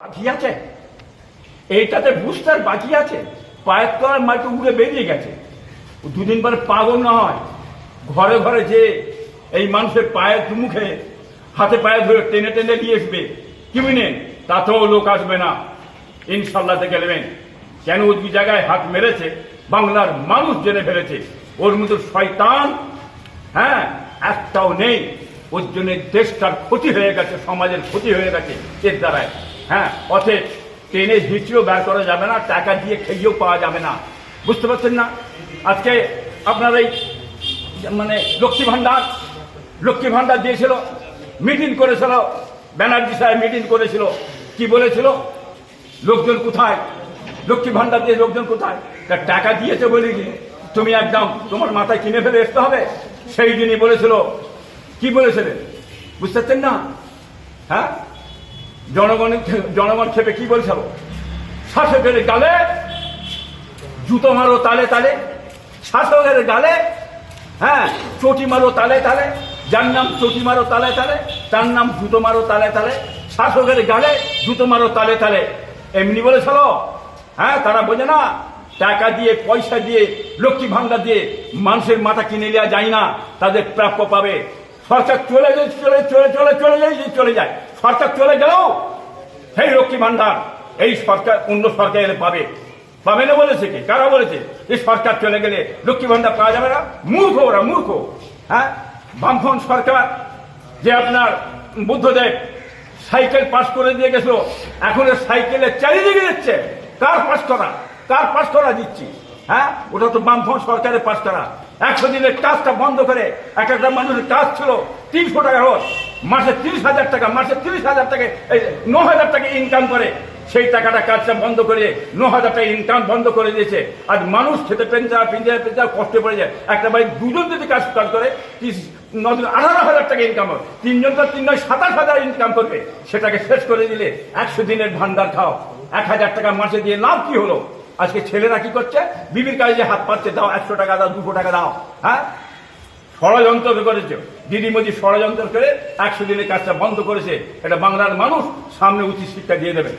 বাকি আছে? এইটাতে বুস্টার বাকি আছে? পায়ের তলার মাটি উড়ে বেরিয়ে গেছে। দুদিন পরে পাগল না হয়। ঘরে ঘরে যে এই মানুষের পায়ের মুখে হাতে পায়ে ধরে টেনে টেনে নিয়ে আসবে, কি বুঝলেন তাতেও লোক আসবে না। ইনশাল্লাহ থেকে নেবেন। কেন ওই জায়গায় হাত মেরেছে? বাংলার মানুষ জেনে ফেলেছে। ওর মতো শয়তান হ্যাঁ একটাও নেই। ওর জন্য দেশটার ক্ষতি হয়ে গেছে, সমাজের ক্ষতি হয়ে গেছে। এর দ্বারায় হ্যাঁ অতএব ট্রেনে হিচড়েও বের করা যাবে না, টাকা দিয়ে খেয়েও পাওয়া যাবে না। বুঝতে পারছেন না? আজকে আপনার এই মানে লক্ষ্মী ভাণ্ডার লক্ষ্মী ভাণ্ডার দিয়েছিল, মিটিং করেছিল, ব্যানার্জি সাহেব মিটিং করেছিল। কি বলেছিল? লোকজন কোথায়? লক্ষ্মী ভাণ্ডার দিয়ে লোকজন কোথায়? তা টাকা দিয়েছে বলে কি? তুমি একদম তোমার মাথায় কিনে ফেলে আসতে হবে। সেই দিনই বলেছিল। কি বলেছিলেন বুঝতে পারছেন না? হ্যাঁ? জনগণ জনগণ খেপে কি বলছিল শাসকের গালে জুতো মারো তালে তালে, শাসকের গালে হ্যাঁ চটি মারো তালে তালে, যার নাম চটি মারো তালে তালে, তার নাম জুতো মারো তালে তালে, শাসকের গালে জুতো মারো তালে তালে। এমনি বলে? বলেছিল হ্যাঁ তারা বোঝে না, টাকা দিয়ে, পয়সা দিয়ে, লক্ষ্মী ভাণ্ডার দিয়ে মানুষের মাথা কিনে নেওয়া যায় না, তাদের প্রাপ্য পাবে। সরকার চলে চলে চলে চলে চলে যায় চলে যায়। সরকার চলে গেলেও সেই লক্ষ্মী ভান্ডার এই সরকার, অন্য সরকার এলে পাবে। পাবে না বলেছে কি? কারা বলেছে? এই সরকার চলে গেলে লক্ষ্মী ভান্ডার পাওয়া যাবে না? মূর্খ ওরা, মূর্খ। হ্যাঁ? বামফ্রন্ট সরকার যে আপনার বুদ্ধদেব সাইকেল পাস করে দিয়ে গেছিল, এখন সাইকেলে চারিদিকে দিচ্ছে কার পাস করা কার পাস করা দিচ্ছি। হ্যাঁ? ওটা তো বামফ্রন্ট সরকারের পাস করা একশো দিনের কাজটা বন্ধ করে এক একটা মানুষের কাজ ছিল, তিনশো টাকা রোজ মাসে তিরিশ হাজার টাকা, মাসে তিরিশ হাজার টাকা, এই ন হাজার টাকা ইনকাম করে। সেই টাকাটা কাজটা বন্ধ করে ন হাজার টাকা ইনকাম বন্ধ করে দিয়েছে। আজ মানুষ খেতে পেঞ্চা পিঞ্জা পেঞ্চা কষ্ট পড়ে যায়। একটা বাড়ি দুজন যদি কাজ কাজ করে আঠারো হাজার টাকা ইনকাম হবে তিনজন তো তিন নয়, সাতাশ হাজার ইনকাম করবে। সেটাকে শেষ করে দিলে একশো দিনের ভান্ডার খাও। এক হাজার টাকা মাসে দিয়ে লাভ কি হলো? আজকে ছেলেরা কি করছে? বিবির কাজে হাত পাচ্ছে, দাও একশো টাকা, দাও দুশো টাকা, দাও। হ্যাঁ? ষড়যন্ত্র করেছে দিদি মোদী ষড়যন্ত্র করে একশো দিনের কাজটা বন্ধ করেছে। এটা বাংলার মানুষ সামনে উচিত শিক্ষা দিয়ে দেবে।